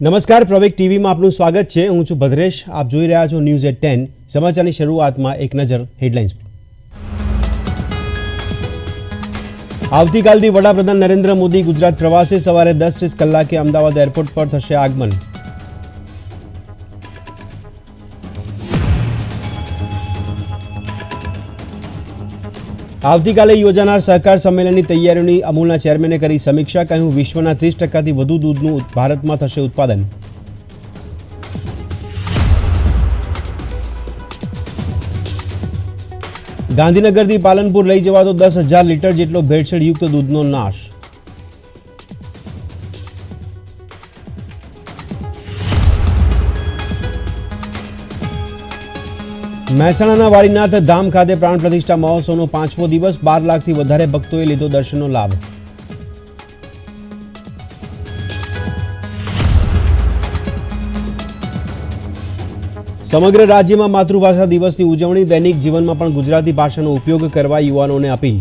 નમસ્કાર પ્રવેક ટીવીમાં આપનું સ્વાગત છે. હું છું ભદ્રેશ. આપ જોઈ રહ્યા છો ન્યૂઝ એટ ટેન. સમાચારની શરૂઆતમાં એક નજર હેડલાઇન્સ આવતીકાલથી વડાપ્રધાન નરેન્દ્ર મોદી ગુજરાત પ્રવાસે સવારે દસ ત્રીસ કલાકે અમદાવાદ એરપોર્ટ પર થશે આગમન. આવતીકાલે યોજાનાર સહકાર સંમેલનની તૈયારીઓની અમૂલના ચેરમેને કરી સમીક્ષા, કહ્યું, વિશ્વના ત્રીસ ટકાથી વધુ દૂધનું ભારતમાં થશે ઉત્પાદન. ગાંધીનગરથી પાલનપુર લઈ જવાતો દસ હજાર લીટર જેટલો ભેળસેળયુક્ત દૂધનો નાશ. મહેસાણાના વારીનાથ ધામ ખાતે પ્રાણ પ્રતિષ્ઠા મહોત્સવનો પાંચમો દિવસ બાર લાખથી વધારે ભક્તોએ લીધો દર્શનનો લાભ. સમગ્ર રાજ્યમાં માતૃભાષા દિવસની ઉજવણી દૈનિક જીવનમાં પણ ગુજરાતી ભાષાનો ઉપયોગ કરવા યુવાનોને અપીલ.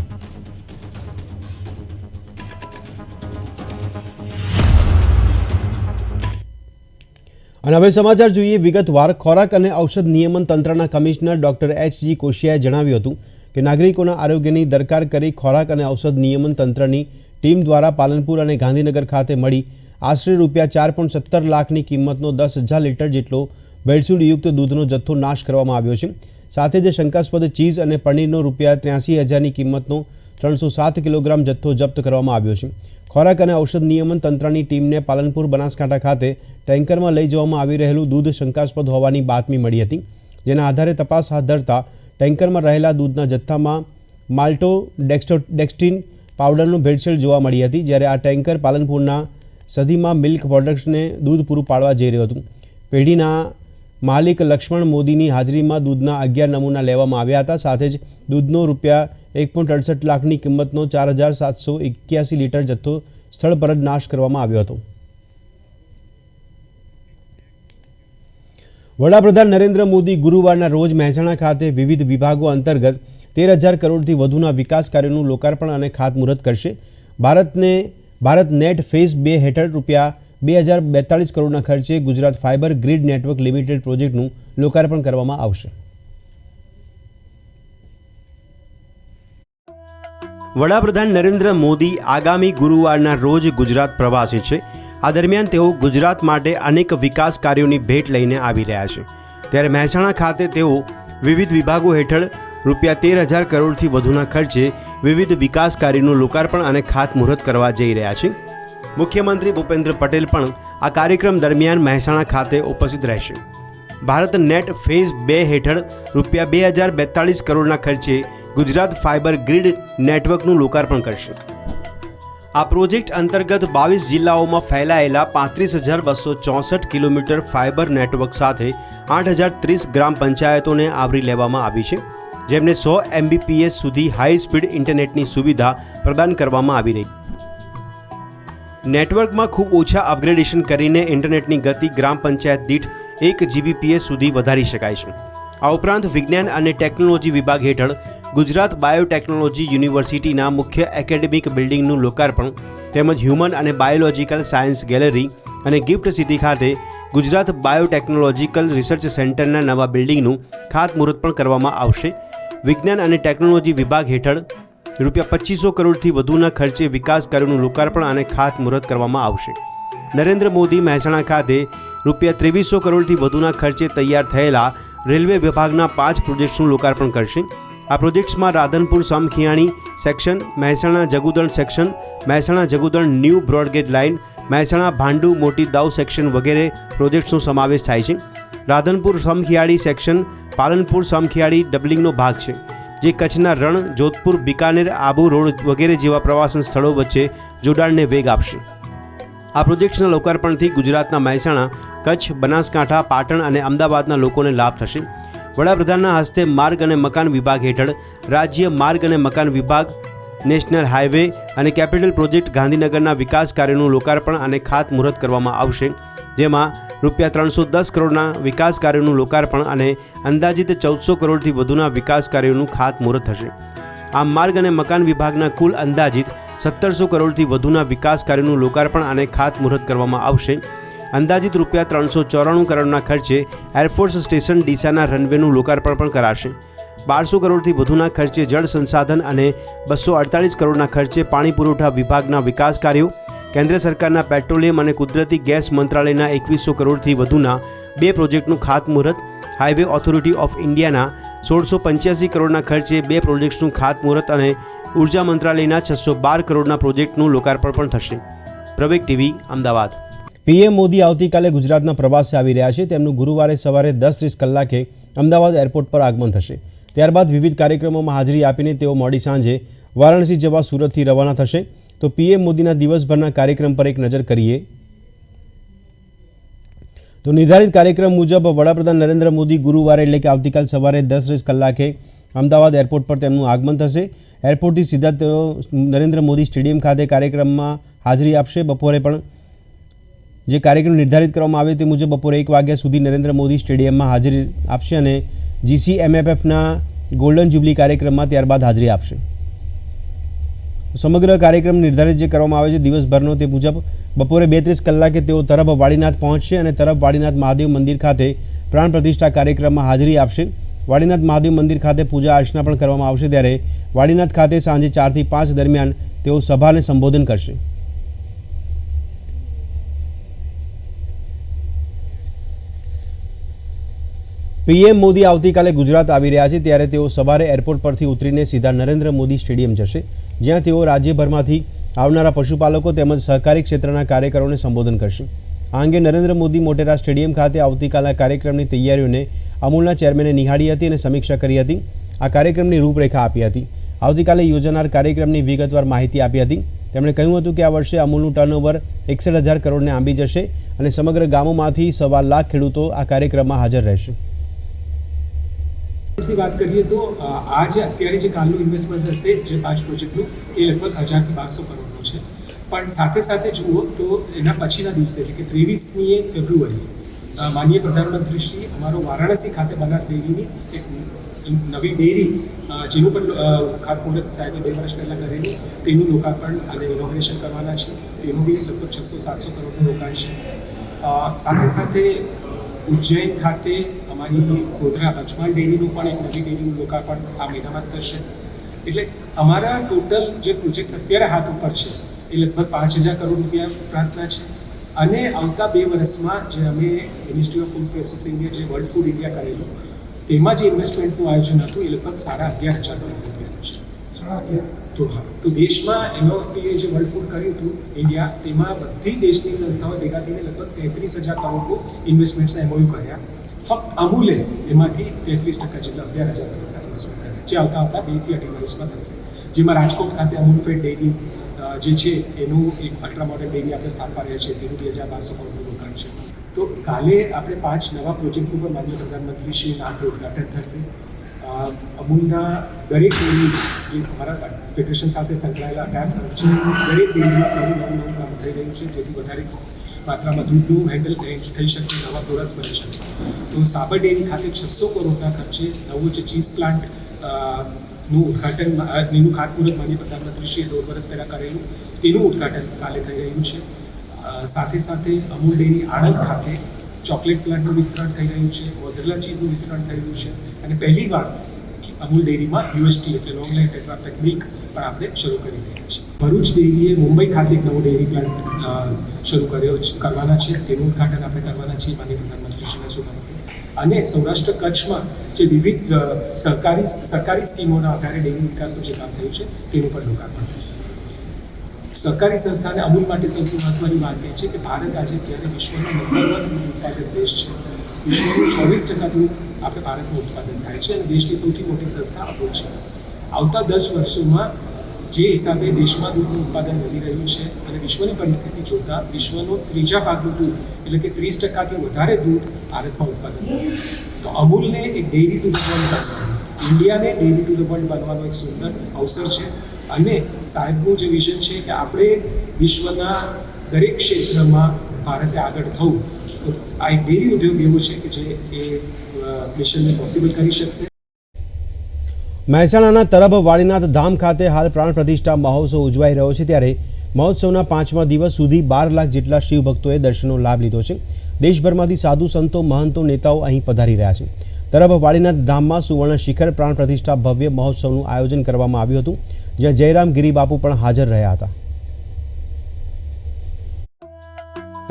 અને હવે સમાચાર જોઈએ વિગતવાર. ખોરાક અને ઔષધ નિયમન તંત્રના કમિશનર ડોક્ટર એચ જી કોશિયાએ જણાવ્યું હતું કે નાગરિકોના આરોગ્યની દરકાર કરી ખોરાક અને ઔષધ નિયમન તંત્રની ટીમ દ્વારા પાલનપુર અને ગાંધીનગર ખાતે મળી આશરે રૂપિયા ચાર પોઈન્ટ સત્તર લાખની કિંમતનો દસ હજાર લીટર જેટલો ભેળસેળયુક્ત દૂધનો જથ્થો નાશ કરવામાં આવ્યો છે. સાથે જ શંકાસ્પદ ચીઝ અને પનીરનો રૂપિયા ત્ર્યાસી હજારની કિંમતનો ત્રણસો સાત કિલોગ્રામ જથ્થો જપ્ત કરવામાં આવ્યો છે. ખોરાક અને ઔષધ નિયમન તંત્રની ટીમને પાલનપુર બનાસકાંઠા ખાતે ટેન્કરમાં લઈ જવામાં આવી રહેલું દૂધ શંકાસ્પદ હોવાની બાતમી મળી હતી. જેના આધારે તપાસ હાથ ધરતા ટેન્કરમાં રહેલા દૂધના જથ્થામાં માલ્ટો ડેક્સ્ટો, ડેક્સ્ટિન પાવડરનું ભેળસેળ જોવા મળી હતી, જ્યારે આ ટેન્કર પાલનપુરના સધીમાં મિલ્ક પ્રોડક્ટ્સને દૂધ પૂરું પાડવા જઈ રહ્યું હતું. પેઢીના માલિક લક્ષ્મણ મોદીની હાજરીમાં દૂધના અગિયાર નમૂના લેવામાં આવ્યા હતા. સાથે જ દૂધનો રૂપિયા એક પોઈન્ટ અડસઠ લાખની કિંમતનો ચાર હજાર સાતસો એક્યાસી લીટર જથ્થો સ્થળ પર જ નાશ કરવામાં આવ્યો હતો. વડાપ્રધાન નરેન્દ્ર મોદી ગુરુવારના રોજ મહેસાણા ખાતે વિવિધ વિભાગો અંતર્ગત તેર હજાર કરોડથી વધુના વિકાસ કાર્યોનું લોકાર્પણ અને ખાતમુહૂર્ત કરશે. ભારતને, ભારત નેટ ફેઝ બે હેઠળ રૂપિયા બે હજાર બેતાળીસ કરોડના ખર્ચે Gujarat fibre grid network limited પ્રોજેક્ટનું લોકાર્પણ કરવામાં આવશે. વડાપ્રધાન નરેન્દ્ર મોદી આગામી ગુરુવારના રોજ ગુજરાત પ્રવાસે છે. આ દરમિયાન તેઓ ગુજરાત માટે અનેક વિકાસ કાર્યોની ભેટ લઈને આવી રહ્યા છે. ત્યારે મહેસાણા ખાતે તેઓ વિવિધ વિભાગો હેઠળ રૂપિયા તેર હજાર કરોડથી વધુના ખર્ચે વિવિધ વિકાસ કાર્યોનું લોકાર્પણ અને ખાતમુહૂર્ત કરવા જઈ રહ્યા છે. મુખ્યમંત્રી ભૂપેન્દ્ર પટેલ પણ આ કાર્યક્રમ દરમિયાન મહેસાણા ખાતે ઉપસ્થિત રહેશે. ભારત નેટ ફેઝ બે હેઠળ રૂપિયા બે હજાર બેતાળીસ કરોડના ખર્ચે ગુજરાત ફાઇબર ગ્રીડ નેટવર્કનું લોકાર્પણ કરશે. આ પ્રોજેક્ટ અંતર્ગત બાવીસ જિલ્લાઓમાં ફેલાયેલા પાંત્રીસ હજાર બસો ચોસઠ કિલોમીટર ફાઇબર નેટવર્ક સાથે આઠ હજાર ત્રીસ ગ્રામ પંચાયતોને આવરી લેવામાં આવી છે, જેમને સો એમબીપીએસ સુધી હાઈ સ્પીડ ઇન્ટરનેટની સુવિધા પ્રદાન કરવામાં આવી રહી. નેટવર્કમાં ખૂબ ઓછા અપગ્રેડેશન કરીને ઇન્ટરનેટની ગતિ ગ્રામ પંચાયત દીઠ એક જીબીપીએસ સુધી વધારી શકાય છે. આ ઉપરાંત વિજ્ઞાન અને ટેકનોલોજી વિભાગ હેઠળ ગુજરાત બાયોટેકનોલોજી યુનિવર્સિટીના મુખ્ય એકેડેમિક બિલ્ડિંગનું લોકાર્પણ તેમજ હ્યુમન અને બાયોલોજીકલ સાયન્સ ગેલેરી અને ગિફ્ટ સિટી ખાતે ગુજરાત બાયોટેકનોલોજીકલ રિસર્ચ સેન્ટરના નવા બિલ્ડિંગનું ખાતમુહૂર્ત પણ કરવામાં આવશે. વિજ્ઞાન અને ટેકનોલોજી વિભાગ હેઠળ રૂપિયા પચીસો કરોડથી વધુના ખર્ચે વિકાસ કાર્યોનું લોકાર્પણ અને ખાતમુહૂર્ત કરવામાં આવશે. નરેન્દ્ર મોદી મહેસાણા ખાતે રૂપિયા ત્રેવીસો કરોડથી વધુના ખર્ચે તૈયાર થયેલા રેલવે વિભાગના પાંચ પ્રોજેક્ટ્સનું લોકાર્પણ કરશે. આ પ્રોજેક્ટ્સમાં Radhanpur Samakhiali section, Mehsana Jagudan section, Mehsana Jagudan new broad gauge line, Mehsana Bhandu Moti Dau section વગેરે પ્રોજેક્ટ્સનો સમાવેશ થાય છે. રાધનપુર સમખિયાળી સેક્શન, પાલનપુર સમખિયાળી ડબલિંગનો ભાગ છે, જે કચ્છના રણ, જોધપુર, બિકાનેર, આબુ રોડ વગેરે જેવા પ્રવાસન સ્થળો વચ્ચે જોડાણને વેગ આપશે. આ પ્રોજેક્ટ્સના લોકાર્પણથી ગુજરાતના મહેસાણા, કચ્છ, બનાસકાંઠા, પાટણ અને અમદાવાદના લોકોને લાભ થશે. વડાપ્રધાનના હસ્તે માર્ગ અને મકાન વિભાગ હેઠળ રાજ્ય માર્ગ અને મકાન વિભાગ, નેશનલ હાઈવે અને કેપિટલ પ્રોજેક્ટ ગાંધીનગરના વિકાસ કાર્યનું લોકાર્પણ અને ખાતમુહૂર્ત કરવામાં આવશે. જેમાં રૂપિયા ત્રણસો દસ કરોડના વિકાસ કાર્યોનું લોકાર્પણ અને અંદાજિત ચૌદસો કરોડથી વધુના વિકાસ કાર્યોનું ખાતમુહૂર્ત થશે. આમ માર્ગ અને મકાન વિભાગના કુલ અંદાજિત સત્તરસો કરોડથી વધુના વિકાસ કાર્યોનું લોકાર્પણ અને ખાતમુહૂર્ત કરવામાં આવશે. અંદાજિત રૂપિયા ત્રણસો ચોરાણું કરોડના ખર્ચે એરફોર્સ સ્ટેશન ડીસાના રનવેનું લોકાર્પણ પણ કરાશે. બારસો કરોડથી વધુના ખર્ચે જળ સંસાધન અને બસો અડતાલીસ કરોડના ખર્ચે પાણી પુરવઠા વિભાગના વિકાસ કાર્યો. કેન્દ્ર સરકારના પેટ્રોલિયમ અને કુદરતી ગેસ મંત્રાલયના એકવીસો કરોડથી વધુના બે પ્રોજેક્ટનું ખાતમુહૂર્ત. હાઈવે ઓથોરિટી ઓફ ઇન્ડિયાના સોળસો પંચ્યાસી કરોડના ખર્ચે બે પ્રોજેક્ટ્સનું ખાતમુહૂર્ત અને ઊર્જા મંત્રાલયના છસો બાર કરોડના પ્રોજેક્ટનું લોકાર્પણ પણ થશે. પ્રવેગ ટીવી, અમદાવાદ. પીએમ મોદી આવતીકાલે ગુજરાતના પ્રવાસે આવી રહ્યા છે. તેમનું ગુરુવારે સવારે દસ ત્રીસ કલાકે અમદાવાદ એરપોર્ટ પર આગમન થશે. ત્યારબાદ વિવિધ કાર્યક્રમોમાં હાજરી આપીને તેઓ મોડી સાંજે વારાણસી જવા સુરતથી રવાના થશે. તો પીએમ મોદીના દિવસભરના કાર્યક્રમ પર એક નજર કરીએ. તો નિર્ધારિત કાર્યક્રમ મુજબ વડાપ્રધાન નરેન્દ્ર મોદી ગુરુવારે એટલે કે આવતીકાલ સવારે દસ ત્રીસ કલાકે અમદાવાદ એરપોર્ટ પર તેમનું આગમન થશે. એરપોર્ટથી સીધા તેઓ નરેન્દ્ર મોદી સ્ટેડિયમ ખાતે કાર્યક્રમમાં હાજરી આપશે. બપોરે પણ જે કાર્યક્રમ નિર્ધારિત કરવામાં આવે તે મુજબ બપોરે એક વાગ્યા સુધી નરેન્દ્ર મોદી સ્ટેડિયમમાં હાજરી આપશે અને જીસી એમએફએફના ગોલ્ડન જ્યુબલી કાર્યક્રમમાં ત્યારબાદ હાજરી આપશે. સમગ્ર કાર્યક્રમ નિર્ધારિત જે કરવામાં આવે છે દિવસભરનો તે મુજબ બપોરે બેત્રીસ કલાકે તેઓ તરફ વાડીનાથ પહોંચશે અને તરફ વાડીનાથ મહાદેવ મંદિર ખાતે પ્રાણ પ્રતિષ્ઠા કાર્યક્રમમાં હાજરી આપશે. વાડીનાથ મહાદેવ મંદિર ખાતે પૂજા અર્ચના પણ કરવામાં આવશે ત્યારે વાડીનાથ ખાતે સાંજે ચારથી પાંચ દરમિયાન તેઓ સભાને સંબોધન કરશે. પીએમ મોદી આવતીકાલે ગુજરાત આવી રહ્યા છે ત્યારે તેઓ સવારે એરપોર્ટ પરથી ઉતરીને સીધા નરેન્દ્ર મોદી સ્ટેડિયમ જશે, જ્યાં તેઓ રાજ્યભરમાંથી આવનારા પશુપાલકો તેમજ સહકારી ક્ષેત્રના કાર્યકરોને સંબોધન કરશે. આ અંગે નરેન્દ્ર મોદી મોટેરા સ્ટેડિયમ ખાતે આવતીકાલના કાર્યક્રમની તૈયારીઓને અમૂલના ચેરમેને નિહાળી હતી અને સમીક્ષા કરી હતી. આ કાર્યક્રમની રૂપરેખા આપી હતી. આવતીકાલે યોજાનાર કાર્યક્રમની વિગતવાર માહિતી આપી હતી. તેમણે કહ્યું હતું કે આ વર્ષે અમૂલનું ટર્નઓવર એકસઠ હજાર કરોડને આંબી જશે અને સમગ્ર ગામોમાંથી સવા લાખ ખેડૂતો આ કાર્યક્રમમાં હાજર રહેશે. વાત કરીએ તો આજે અત્યારે જે કાલનું ઇન્વેસ્ટમેન્ટ હશે, જે પાંચ પ્રોજેક્ટનું એ લગભગ હજારથી બારસો કરોડનું છે. પણ સાથે સાથે જુઓ તો એના પછીના દિવસે, એટલે કે ત્રેવીસમી ફેબ્રુઆરી માનીય માનનીય પ્રધાનમંત્રીશ્રી અમારો વારાણસી ખાતે બનાસ ડેરીની એક નવી ડેરી જેનું પણ ખાતમુહૂર્ત સાહેબે બે વર્ષ પહેલાં કરેલું, તેનું લોકાર્પણ અને ઇનોગ્રેશન કરવાના છે. તેનું બી લગભગ છસો સાતસો કરોડનું રોકાણ છે. સાથે સાથે ઉજ્જૈન ખાતે અમારી ગોધરા પંચમહાલ ડેરીનું પણ એક નવી ડેરીનું લોકાર્પણ આ મહિનામાં થશે. એટલે અમારા ટોટલ જે પ્રોજેક્ટ્સ અત્યારે હાથ ઉપર છે એ લગભગ પાંચ હજાર કરોડ રૂપિયા પ્રાંતના છે. અને આવતા બે વર્ષમાં જે અમે મિનિસ્ટ્રી ઓફ ફૂડ પ્રોસેસિંગે જે વર્લ્ડ ફૂડ ઇન્ડિયા કરેલું તેમાં જે ઇન્વેસ્ટમેન્ટનું આયોજન હતું એ લગભગ સાડા અગિયાર હજાર કરોડ રૂપિયા છે. તો હા તો દેશમાં એનઓએફપીએ જે વર્લ્ડ ફૂડ કર્યું હતું ઇન્ડિયા તેમાં બધી દેશની સંસ્થાઓ ભેગા થઈને લગભગ તેત્રીસ હજાર કરોડનું ઇન્વેસ્ટમેન્ટ્સના એમઓયુ કર્યા. ફક્ત અમૂલે એમાંથી તેત્રીસ ટકા જેટલા અગિયાર હજાર કરોડના ઇન્વેસ્ટમેન્ટ કર્યા જે આવતા આવતા બેથી અઢી વર્ષમાં થશે. જેમાં રાજકોટ ખાતે અમૂલ ફેડ ડેરી જે છે, એનું એક અલ્ટ્રા મોડર્ન ડેરી આપણે રહ્યા છીએ તેનું બે હજાર બારસો કરોડનું રોકાણ છે. તો કાલે આપણે પાંચ નવા પ્રોજેક્ટનું પણ માન્ય પ્રધાનમંત્રીશ્રીના હાથે ઉદઘાટન થશે. અમૂલના દરેક ડેરી જે અમારા ફેડરેશન સાથે સંકળાયેલા અઢાર સંરક્ષણ દરેક ડેરીમાં નવું નવું નવું કામ થઈ રહ્યું છે, જેથી વધારે માત્રામાં દૂધનું હેન્ડલ થઈ શકે નવા પ્રોડક્ટ્સ બની શકે. તો સાબર ડેરી ખાતે છસો કરોડના ખર્ચે નવું જે ચીઝ પ્લાન્ટ નું ઉદ્ઘાટન એનું ખાતમુહૂર્ત માનીય પ્રધાનમંત્રીશ્રીએ દોઢ વર્ષ પહેલાં કરેલું, તેનું ઉદ્ઘાટન કાલે થઈ રહ્યું છે. સાથે સાથે અમૂલ ડેરી આણંદ ખાતે ચોકલેટ પ્લાન્ટનું વિસ્તરણ થઈ રહ્યું છે, મોઝરેલા ચીઝનું વિસ્તરણ થઈ રહ્યું છે અને પહેલી વાર અમૂલ ડેરીમાં યુએસટી એટલે લોંગ લાઈફ ટેટ્રાપેક મિલ્ક પણ આપણે શરૂ કરી રહ્યા છીએ. ભરૂચ ડેરીએ મુંબઈ ખાતે એક નવો ડેરી પ્લાન્ટ શરૂ કર્યો કરવાના છે. તેનું ઉદ્ઘાટન આપણે કરવાના છીએ માનીય પ્રધાનમંત્રીશ્રીના શુભ અને સૌરાષ્ટ્ર કચ્છમાં જે વિવિધ સરકારી સરકારી સ્કીમોના આધારે ડેરી વિકાસનું જે કામ થયું છે, તેનું પણ લોકાર્પણ થશે. સરકારી સંસ્થાને અમૂલ માટે સૌથી મહત્વની વાત એ છે કે ભારત આજે જ્યારે વિશ્વનો નંબર વન ઉત્પાદક દેશ છે. વિશ્વનું ચોવીસ ટકા દૂધ આપણે ભારતનું ઉત્પાદન થાય છે અને દેશની સૌથી મોટી સંસ્થા અમૂલ છે. આવતા દસ વર્ષોમાં જે હિસાબે દેશમાં દૂધનું ઉત્પાદન વધી રહ્યું છે અને વિશ્વની પરિસ્થિતિ જોતા વિશ્વનું ત્રીજા ભાગનું દૂધ, એટલે કે ત્રીસ ટકાથી વધારે દૂધ ભારતમાં ઉત્પાદન થશે. તો અમૂલને એક ડેરી ટુ ધ વર્લ્ડ ઇન્ડિયાને ડેરી ટુ ધ વર્લ્ડ બનવાનો એક સુંદર અવસર છે. અને સાહેબનું જે વિઝન છે કે આપણે વિશ્વના દરેક ક્ષેત્રમાં ભારતે આગળ થવું. તો આ એક ડેરી ઉદ્યોગ એવો છે કે જે એ મિશનને પોસિબલ કરી શકશે. મહેસાણાના તરફ વાડીનાથ ધામ ખાતે હાલ પ્રાણ પ્રતિષ્ઠા મહોત્સવ ઉજવાઈ રહ્યો છે ત્યારે મહોત્સવના પાંચમા દિવસ સુધી બાર લાખ જેટલા શિવભક્તોએ દર્શનનો લાભ લીધો છે. દેશભરમાંથી સાધુ સંતો, મહંતો, નેતાઓ અહીં પધારી રહ્યા છે. તરફ વાડીનાથ ધામમાં સુવર્ણ શિખર પ્રાણ પ્રતિષ્ઠા ભવ્ય મહોત્સવનું આયોજન કરવામાં આવ્યું હતું, જ્યાં જયરામ ગિરી બાપુ પણ હાજર રહ્યા હતા.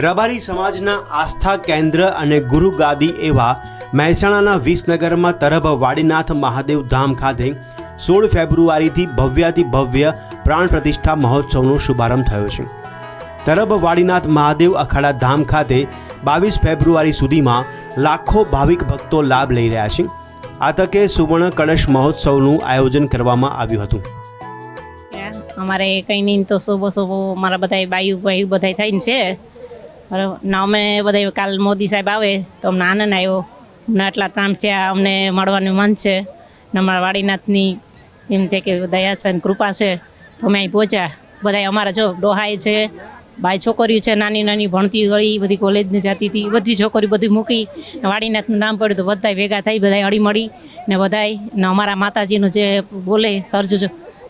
રબારી સમાજના આસ્થા કેન્દ્ર અને ગુરુ ગાદી એવા મહેસાણાના વિસનગરમાં તરભ વાડીનાથ મહાદેવ ધામ ખાતે સોળ ફેબ્રુઆરીથી ભવ્યાતિ ભવ્ય પ્રાણ પ્રતિષ્ઠા મહોત્સવનો શુભારંભ થયો છે. તરભ વાડીનાથ મહાદેવ અખાડા ધામ ખાતે બાવીસ ફેબ્રુઆરી સુધીમાં લાખો ભાવિક ભક્તો લાભ લઈ રહ્યા છે. આ તકે સુવર્ણ કળશ મહોત્સવનું આયોજન કરવામાં આવ્યું હતું. અમારે કંઈ નહીં, તો શોભો શોભો અમારા બધા બાયુ બાયુ બધા થઈને છે. બરાબર. ના અમે બધા કાલ મોદી સાહેબ આવે, તો અમને આનંદ આવ્યો. આટલા ત્રામ થયા અમને મળવાનું મન છે. ને અમારા વાડીનાથની એમ છે કે દયા છે ને કૃપા છે, તો અમે અહીં પહોંચ્યા. બધા અમારા જો ડોહાય છે ભાઈ છોકરીઓ છે, નાની નાની ભણતી ગઈ બધી કોલેજની જતી હતી બધી છોકરીઓ બધી મૂકી વાડીનાથનું નામ પડ્યું તો બધા ભેગા થઈ બધા હળી મળી ને બધાય ને અમારા માતાજીનું જે બોલે, સર્જ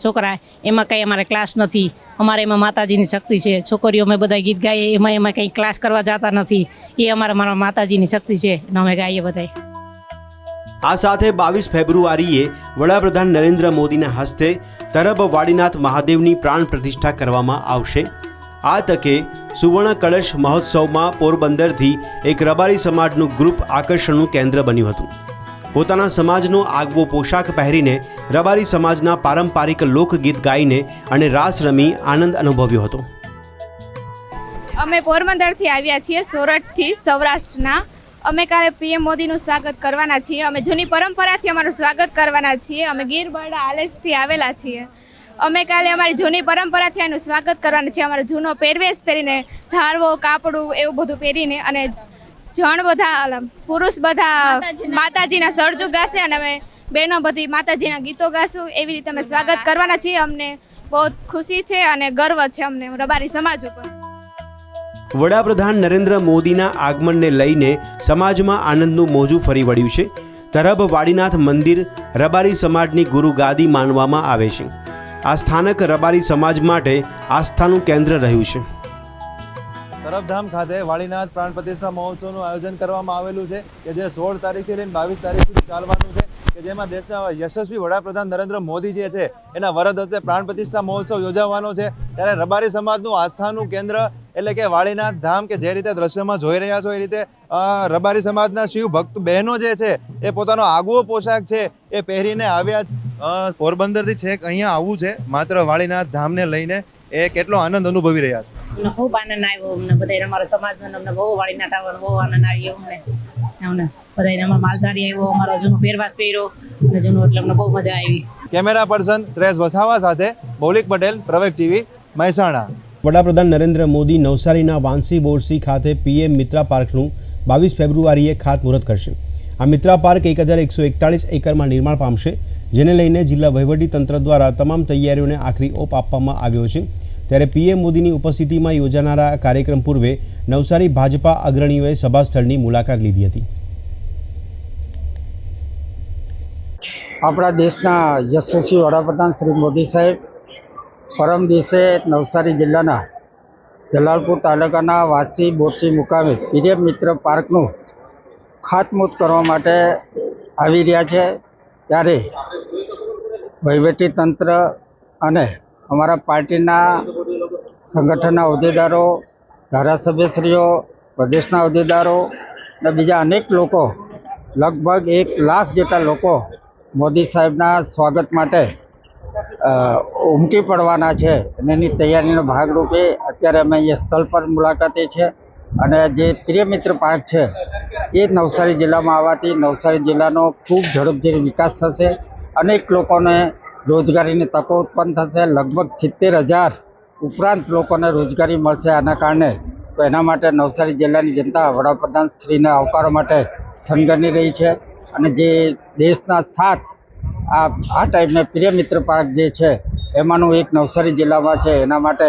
છોકરા, એમાં કંઈ અમારે ક્લાસ નથી. અમારે એમાં માતાજીની શક્તિ છે. છોકરીઓ અમે બધા ગીત ગાઈએ, એમાં એમાં કંઈ ક્લાસ કરવા જતા નથી. એ અમારા મારા માતાજીની શક્તિ છે ને અમે ગાઈએ બધાય. આ સાથે બાવીસ ફેબ્રુઆરીએ વડાપ્રધાન નરેન્દ્ર મોદીના હસ્તે તરબ વાડીનાથ મહાદેવની પ્રાણ પ્રતિષ્ઠા કરવામાં આવશે. આ તકે સુવર્ણ કળશ મહોત્સવમાં પોરબંદરથી એક રબારી સમાજનું ગ્રુપ આકર્ષણનું કેન્દ્ર બન્યું હતું. પોતાના સમાજનો આગવો પોશાક પહેરીને રબારી સમાજના પારંપરિક લોકગીત ગાઈને અને રાસ રમી આનંદ અનુભવ્યો હતો. અમે પોરબંદરથી આવ્યા છીએ સોરઠથી સૌરાષ્ટ્રના. અમે કાલે પીએમ મોદીનું સ્વાગત કરવાના છીએ. અમે જૂની પરંપરાથી અમારું સ્વાગત કરવાના છીએ. અમે ગીર બરડા આલેજથી આવેલા છીએ. અમે કાલે અમારી જૂની પરંપરાથી એનું સ્વાગત કરવાના છીએ. અમારો જૂનો પહેરવેશ પહેરીને ધારવો, કાપડું એવું બધું પહેરીને અને જણ બધા અલમ, પુરુષ બધા માતાજીના સરજુ ગાશે અને અમે બહેનો બધી માતાજીના ગીતો ગાશું. એવી રીતે અમે સ્વાગત કરવાના છીએ. અમને બહુ ખુશી છે અને ગર્વ છે અમને રબારી સમાજ ઉપર. વડાપ્રધાન નરેન્દ્ર મોદીના આગમનને લઈને સમાજમાં આનંદનું મોજું ફરી વળ્યું છે. તરબ વાડીનાથ મંદિર રબારી સમાજની ગુરુ ગાદી માનવામાં આવે છે. આ સ્થાનક રબારી સમાજ માટે આસ્થાનું કેન્દ્ર રહ્યું છે. તરફધામ ખાતે વાળીનાથ પ્રાણ પ્રતિષ્ઠા મહોત્સવનું આયોજન કરવામાં આવેલું છે કે જે સોળ તારીખથી લઈને બાવીસ તારીખ સુધી ચાલવાનું છે કે જેમાં દેશના યશસ્વી વડાપ્રધાન નરેન્દ્ર મોદી જે છે એના વરદ હસ્તે પ્રાણ પ્રતિષ્ઠા મહોત્સવ યોજાવાનો છે. ત્યારે રબારી સમાજનું આસ્થાનું કેન્દ્ર એટલે કે વાળીનાથ ધામ કે જે રીતે દ્રશ્યમાં જોઈ રહ્યા છો એ રીતે રબારી સમાજના શિવ ભક્ત બહેનો જે છે એ પોતાનો આગવો પોશાક છે એ પહેરીને આવ્યા પોરબંદરથી છેક અહીંયા આવવું છે. માત્ર વાળીનાથ ધામને લઈને એ કેટલો આનંદ અનુભવી રહ્યા છે. અમને ખૂબ આનંદ આવ્યો અમને બધા અમારા સમાજમાં અમને બહુ વાળી આવવાનો બહુ આનંદ આવ્યો અમને. અમને બધાને અમારા માલધારી આવ્યો અમારો જૂનો પહેરવાસ પહેર્યો અને જૂનો એટલે અમને બહુ મજા આવી. કેમેરા પર્સન શ્રેયસ વસાવા સાથે મૌલિક પટેલ પ્રવેક ટીવી મહેસાણા. વડાપ્રધાન નરેન્દ્ર મોદી નવસારીના વાંસી બોરસી ખાતે પીએમ મિત્રા પાર્કનું બાવીસ ફેબ્રુઆરીએ ખાતમુહૂર્ત કરશે. આ મિત્રા પાર્ક એક હજાર એકસો એકતાળીસ એકરમાં નિર્માણ પામશે જેને લઈને જિલ્લા વહીવટી તંત્ર દ્વારા તમામ તૈયારીઓને આખરી ઓપ આપવામાં આવ્યો છે. ત્યારે પીએમ મોદીની ઉપસ્થિતિમાં યોજાનારા કાર્યક્રમ પૂર્વે નવસારી ભાજપા અગ્રણીઓએ સભા સ્થળની મુલાકાત લીધી હતી. આપણા દેશના યશસ્વી વડાપ્રધાન શ્રી મોદી સાહેબ પરમ દિવસે નવસારી જિલ્લાના જલાલપુર તાલુકાના વાસી બોરસી મુકામે પીએમ મિત્ર પાર્કનું ખાતમુહૂર્ત કરવા માટે આવી રહ્યા છે. ત્યારે વહીવટી તંત્ર અને અમારા પાર્ટીના સંગઠનના હોદ્દેદારો, ધારાસભ્યશ્રીઓ, પ્રદેશના હોદ્દેદારો અને બીજા અનેક લોકો, લગભગ એક લાખ જેટલા લોકો મોદી સાહેબના સ્વાગત માટે ઉમટી પડવાના છે અને એની તૈયારીનો ભાગરૂપે અત્યારે અમે અહીંયા સ્થળ પર મુલાકાતે છે અને જે પ્રિય મિત્ર પાર્ક છે એ નવસારી જિલ્લામાં આવવાથી નવસારી જિલ્લાનો ખૂબ ઝડપથી વિકાસ થશે. અનેક લોકોને રોજગારીની તકો ઉત્પન્ન થશે. લગભગ સિત્તેર હજાર ઉપરાંત લોકોને રોજગારી મળશે આના કારણે, તો એના માટે નવસારી જિલ્લાની જનતા વડાપ્રધાન શ્રીને આવકારો માટે થનગની રહી છે અને જે દેશના સાત આ આ ટાઈપના પ્રિય મિત્ર પાર્ક જે છે, એમાંનું એક નવસારી જિલ્લામાં છે. એના માટે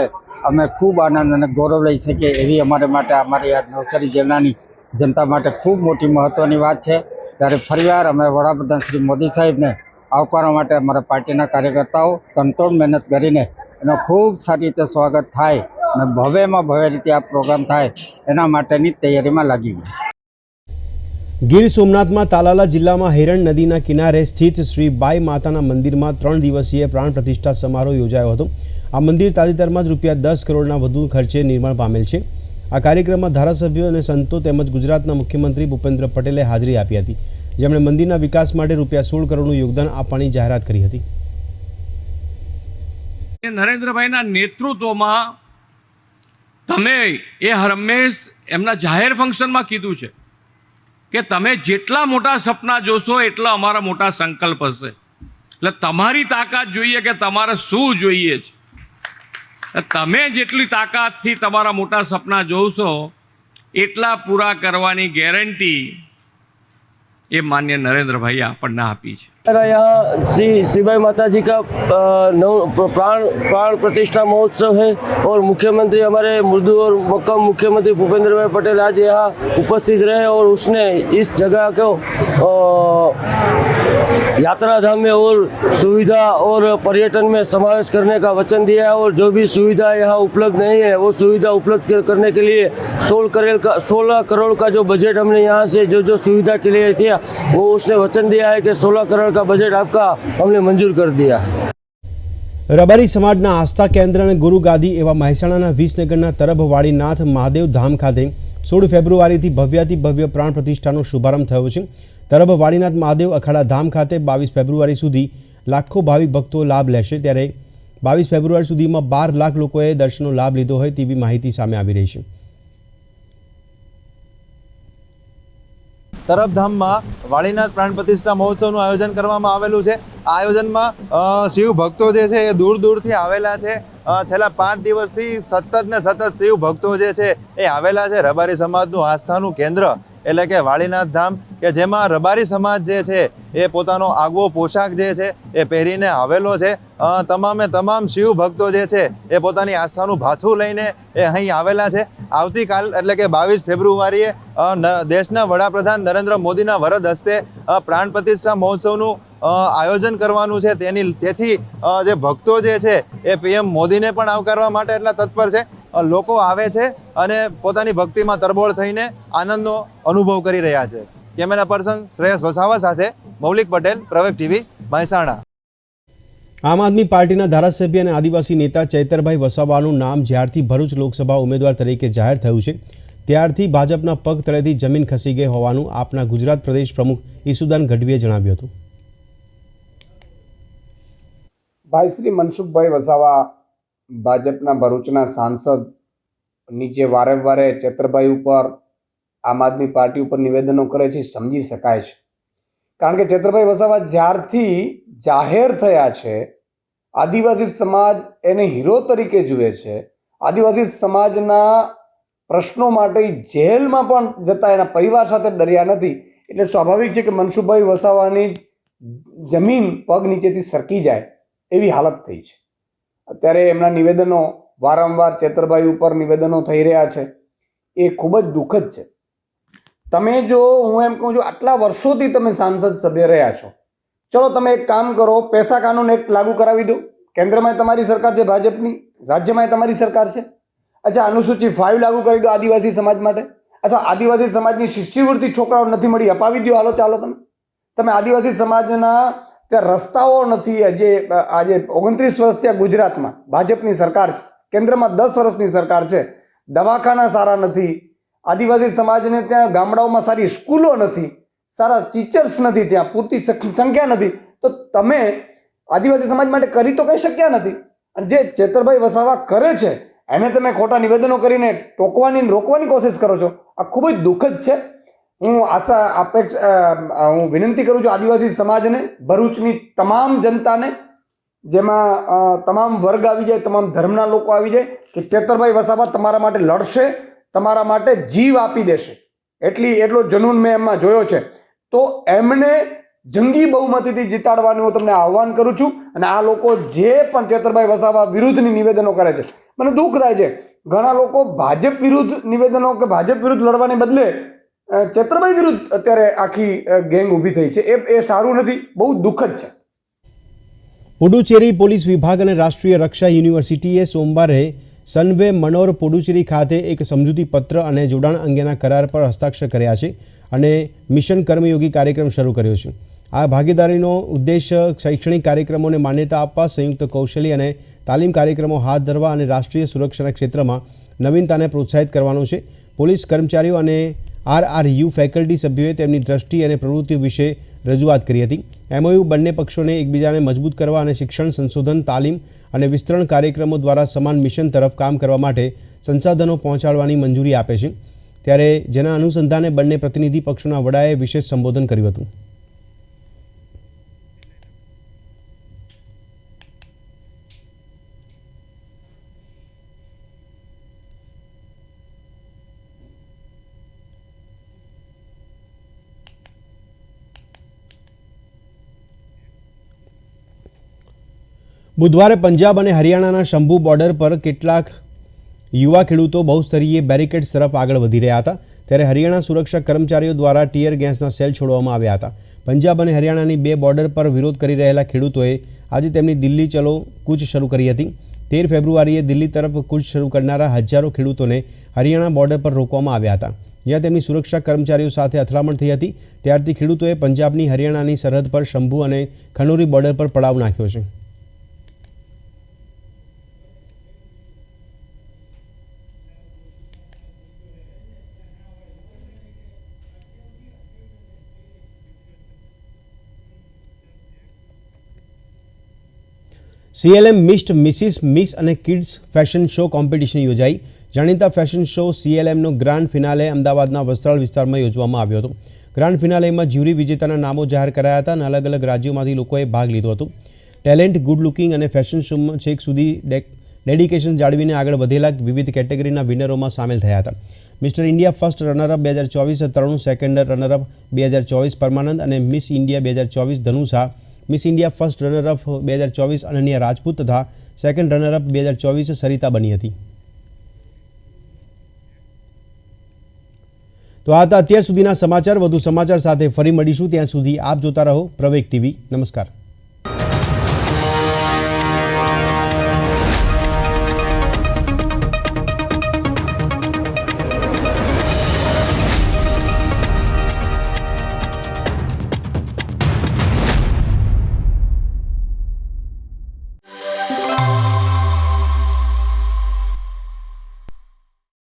અમે ખૂબ આનંદ અને ગૌરવ લઈ શકીએ એવી અમારે માટે અમારી આ નવસારી જિલ્લાની જનતા માટે ખૂબ મોટી મહત્ત્વની વાત છે. ત્યારે ફરીવાર અમે વડાપ્રધાન શ્રી મોદી સાહેબને આવકારવા માટે અમારા પાર્ટીના કાર્યકર્તાઓ તનતોડ મહેનત કરીને એનો ખૂબ સારી રીતે સ્વાગત થાય અને ભવ્યમાં ભવ્ય રીતે આ પ્રોગ્રામ થાય એના માટેની તૈયારીમાં લાગી ગઈ ગીર સોમનાથમાં તાલાલા જિલ્લામાં હિરણ નદીના કિનારે સ્થિત શ્રી બાઈ માતાના મંદિરમાં ત્રણ દિવસીય પ્રાણ પ્રતિષ્ઠા સમારોહ યોજાયો હતો. આ મંદિર તાજેતરમાં જ રૂપિયા દસ કરોડના વધુ ખર્ચે નિર્માણ પામેલ છે. આ કાર્યક્રમમાં ધારાસભ્યો અને સંતો તેમજ ગુજરાતના મુખ્યમંત્રી ભૂપેન્દ્ર પટેલે હાજરી આપી હતી. જેમણે મંદિરના વિકાસ માટે રૂપિયા સોળ કરોડનું યોગદાન આપવાની જાહેરાત કરી હતી. નરેન્દ્રભાઈના નેતૃત્વમાં તમે એ હરમેશ એમના જાહેર ફંક્શનમાં કીધું છે કે તમે જેટલા મોટા સપના જોશો એટલા અમારા મોટા સંકલ્પ હશે. એટલે તમારી તાકાત જોઈએ કે તમારે શું જોઈએ છે. તમે જેટલી તાકાતથી તમારા મોટા સપના જોશો એટલા પૂરા કરવાની ગેરંટી એ માન્ય નરેન્દ્રભાઈએ આપણને આપી છે हमारा यहाँ श्री शिवाई माता जी का अ, नव प्राण प्राण प्रतिष्ठा महोत्सव है और मुख्यमंत्री हमारे मृदु और मक्कम मुख्यमंत्री भूपेंद्र भाई पटेल आज यहाँ उपस्थित रहे और उसने इस जगह को अ, यात्रा धाम में और सुविधा और पर्यटन में समावेश करने का वचन दिया है और जो भी सुविधा यहाँ उपलब्ध नहीं है वो सुविधा उपलब्ध कर- करने के लिए सोलह करोड़ का सोलह करोड़ का जो बजट हमने यहाँ से जो जो सुविधा के लिए किया वो उसने वचन दिया है कि सोलह करोड़ का बजट आपका हमने मंजूर कर दिया है રબારી સમાજના આસ્થા કેન્દ્ર અને ગુરુ ગાદી એવા મહેસાણાના વિસનગરના તરભવાડીનાથ મહાદેવ ધામ ખાતે સોળ ફેબ્રુઆરીથી ભવ્યાતિ ભવ્ય પ્રાણ પ્રતિષ્ઠાનો શુભારંભ થયો છે તરભવાડીનાથ મહાદેવ અખાડા ધામ ખાતે બાવીસ ફેબ્રુઆરી સુધી લાખો ભાવિક ભક્તો લાભ લેશે ત્યારે બાવીસ ફેબ્રુઆરી સુધીમાં બાર લાખ લોકોએ દર્શનનો લાભ લીધો હોય તેવી માહિતી સામે આવી રહી છે. તરફધામમાં વાળીનાથ પ્રાણ પ્રતિષ્ઠા મહોત્સવનું આયોજન કરવામાં આવેલું છે. આ આયોજનમાં શિવ ભક્તો જે છે એ દૂર દૂરથી આવેલા છે. છેલ્લા પાંચ દિવસથી સતત ને સતત શિવ ભક્તો જે છે એ આવેલા છે. રબારી સમાજનું આસ્થાનું કેન્દ્ર એટલે કે વાળીનાથ ધામ, કે જેમાં રબારી સમાજ જે છે, એ પોતાનો આગવો પોશાક જે છે, એ પહેરીને આવેલો છે. તમામે તમામ શિવ ભક્તો જે છે, એ પોતાની આસ્થાનું ભાથું લઈને એ અહીં આવેલા છે. આવતીકાલ, એટલે કે બાવીસ ફેબ્રુઆરીએ દેશના વડાપ્રધાન નરેન્દ્ર મોદીના વરદ હસ્તે પ્રાણ પ્રતિષ્ઠા મહોત્સવનું આયોજન કરવાનું છે. તેની, તેથી જે ભક્તો જે છે, એ પીએમ મોદીને પણ આવકારવા માટે એટલા તત્પર છે. લોકો આવે છે અને પોતાની ભક્તિમાં તરબોળ થઈને આનંદનો અનુભવ કરી રહ્યા છે. કેમેરા પર્સન શ્રેયસ વસાવા સાથે મૌલિક પટેલ પ્રવેક ટીવી મહેસાણા. આમ આદમી પાર્ટીના ધારાસભ્ય અને આદિવાસી નેતા ચૈતરભાઈ વસાવાનું નામ જ્યારથી ભરૂચ લોકસભા ઉમેદવાર તરીકે જાહેર થયું છે ત્યારથી ભાજપના પગ તળેથી જમીન ખસી ગઈ હોવાનું આપના ગુજરાત પ્રદેશ પ્રમુખ ઈસુદાન ગઢવીએ જણાવ્યું હતું. ભાઈ શ્રી મનસુખભાઈ વસાવા ભાજપના ભરૂચના સાંસદ નીચે વારે વારે ચેતરભાઈ ઉપર, આમ આદમી પાર્ટી ઉપર નિવેદનો કરે છે, સમજી શકાય છે. કારણ કે ચેતરભાઈ વસાવા જ્યારથી જાહેર થયા છે, આદિવાસી સમાજ એને હીરો તરીકે જુએ છે. આદિવાસી સમાજના પ્રશ્નો માટે જેલમાં પણ જતા એના પરિવાર સાથે ડર્યા નથી. એટલે સ્વાભાવિક છે કે મનસુખભાઈ વસાવાની જમીન પગ નીચેથી સરકી જાય એવી હાલત થઈ છે. અત્યારે એમના નિવેદનો વારંવાર ચેતરભાઈ ઉપર નિવેદનો થઈ રહ્યા છે. એ ખૂબ જ દુઃખદ છે. તમે જો, હું એમ કહું છું, આટલા વર્ષોથી તમે સાંસદ સભ્ય રહ્યા છો. ચલો, તમે એક કામ કરો, પૈસા કાનૂન એક લાગુ કરાવી દો. કેન્દ્રમાં તમારી સરકાર છે, ભાજપની? રાજ્યમાં તમારી સરકાર છે? અચ્છા અનુસૂચિત ફાઇવ લાગુ કરી દો આદિવાસી સમાજ માટે. અથવા આદિવાસી સમાજની શિષ્યવૃત્તિ છોકરાઓ નથી મળી, અપાવી દો. હાલો, ચાલો તમે. તમે આદિવાસી સમાજના ત્યાં રસ્તાઓ નથી જે, આજે ઓગણત્રીસ વર્ષ ત્યાં ગુજરાતમાં, ભાજપની સરકાર છે, કેન્દ્રમાં દસ વર્ષની સરકાર છે, દવાખાના સારા નથી, આદિવાસી સમાજને ત્યાં ગામડાઓમાં સારી સ્કૂલો નથી, સારા ટીચર્સ નથી ત્યાં, પૂરતી સંખ્યા નથી. તો તમે આદિવાસી સમાજ માટે કરી તો કંઈ શક્યા નથી. અને જે ચેતરભાઈ વસાવા કરે છે, એને તમે ખોટા નિવેદનો કરીને ટોકવાની રોકવાની કોશિશ કરો છો, આ ખૂબ જ દુઃખદ છે. હું આશા અપેક્ષ હું વિનંતી કરું છું આદિવાસી સમાજને, ભરૂચની તમામ જનતાને, જેમાં તમામ વર્ગ આવી જાય, તમામ ધર્મના લોકો આવી જાય, કે ચેતરભાઈ વસાવા તમારા માટે લડશે, તમારા માટે જીવ આપી દેશે. એટલી, એટલો જનૂન મેં એમાં જોયો છે. તો એમને જંગી બહુમતીથી જીતાડવાનું હું તમને આહવાન કરું છું અને આ લોકો જે પણ ચેતરભાઈ વસાવા વિરુદ્ધની નિવેદનો કરે છે. મને દુઃખ થાય છે. ઘણા લોકો ભાજપ વિરુદ્ધ નિવેદનો કે ભાજપ વિરુદ્ધ લડવાને બદલે ચેતરભાઈ વિરુદ્ધ અત્યારે આખી ગેંગ ઊભી થઈ છે. એ એ સારું નથી, બહુ દુઃખદ છે. પુડુચેરી પોલીસ વિભાગ અને રાષ્ટ્રીય રક્ષા યુનિવર્સિટીએ સોમવારે સનવે મનોર પુડુચેરી ખાતે એક સમજૂતી પત્ર અને જોડાણ અંગેના કરાર પર હસ્તાક્ષર કર્યા છે અને મિશન કર્મયોગી કાર્યક્રમ શરૂ કર્યો છે. આ ભાગીદારીનો ઉદ્દેશ શૈક્ષણિક કાર્યક્રમોને માન્યતા આપવા, સંયુક્ત કૌશલ્ય અને તાલીમ કાર્યક્રમો હાથ ધરવા અને રાષ્ટ્રીય સુરક્ષાના ક્ષેત્રમાં નવીનતાને પ્રોત્સાહિત કરવાનો છે. પોલીસ કર્મચારીઓ અને આરઆરયુ ફેકલ્ટી સભ્યોએ તેમની દ્રષ્ટિ અને પ્રવૃત્તિઓ વિશે રજૂઆત કરી હતી. એમઓયુ બંને પક્ષોને એકબીજાને મજબૂત કરવા અને શિક્ષણ, સંશોધન, તાલીમ અને વિસ્તરણ કાર્યક્રમો દ્વારા સમાન મિશન તરફ કામ કરવા માટે સંસાધનો પહોંચાડવાની મંજૂરી આપે છે. ત્યારે જેના અનુસંધાને બંને પ્રતિનિધિ પક્ષોના વડાએ વિશેષ સંબોધન કર્યું હતું. બુધવારે પંજાબ અને હરિયાણાના શંભુ બોર્ડર પર કેટલાક યુવા ખેડૂતો બહુસ્તરીય બેરિકેડ્સ તરફ આગળ વધી રહ્યા હતા. ત્યારે હરિયાણા સુરક્ષા કર્મચારીઓ દ્વારા ટીયર ગેસના સેલ છોડવામાં આવ્યા હતા. પંજાબ અને હરિયાણાની બે બોર્ડર પર વિરોધ કરી રહેલા ખેડૂતોએ આજે તેમની દિલ્હી ચલો કૂચ શરૂ કરી હતી. તેર ફેબ્રુઆરીએ દિલ્હી તરફ કૂચ શરૂ કરનારા હજારો ખેડૂતોને હરિયાણા બોર્ડર પર રોકવામાં આવ્યા હતા. જ્યાં તેમની સુરક્ષા કર્મચારીઓ સાથે અથડામણ થઈ હતી. ત્યારથી ખેડૂતોએ પંજાબની હરિયાણાની સરહદ પર શંભુ અને ખનોરી બોર્ડર પર પડાવ નાખ્યો છે. સીએલએમ મિસ્ડ મિસિસ મિસ અને કિડ્સ ફેશન શો કોમ્પિટિશન યોજાઈ. જાણીતા ફેશન શો સીએલએમનો ગ્રાન્ડ ફિનાલે અમદાવાદના વસ્ત્રાલ વિસ્તારમાં યોજવામાં આવ્યો હતો. ગ્રાન્ડ ફિનાલેમાં જ્યુરી વિજેતાના નામો જાહેર કરાયા હતા અને અલગ અલગ રાજ્યોમાંથી લોકોએ ભાગ લીધો હતો. ટેલેન્ટ ગુડ લુકિંગ અને ફેશન શોમાં છેક સુધી ડેક ડેડિકેશન જાળવીને આગળ વધેલા વિવિધ કેટેગરીના વિનરોમાં સામેલ થયા હતા. મિસ્ટર ઇન્ડિયા ફર્સ્ટ રનરઅપ બે હજાર ચોવીસ, તરુણ સેકન્ડ રનરઅપ બે હજાર ચોવીસ પરમાનંદ અને મિસ ઇન્ડિયા બે હજાર ચોવીસ Dhanusha miss India first runner up બે હજાર ચોવીસ અનન્યા રાજપૂત તથા સેકન્ડ રનરઅપ બે હજાર ચોવીસ સરિતા બની હતી. તો આ હતા અત્યાર સુધીના સમાચાર. વધુ સમાચાર સાથે ફરી મળીશું. ત્યાં સુધી આપ જોતા રહો પ્રવેક ટીવી. નમસ્કાર.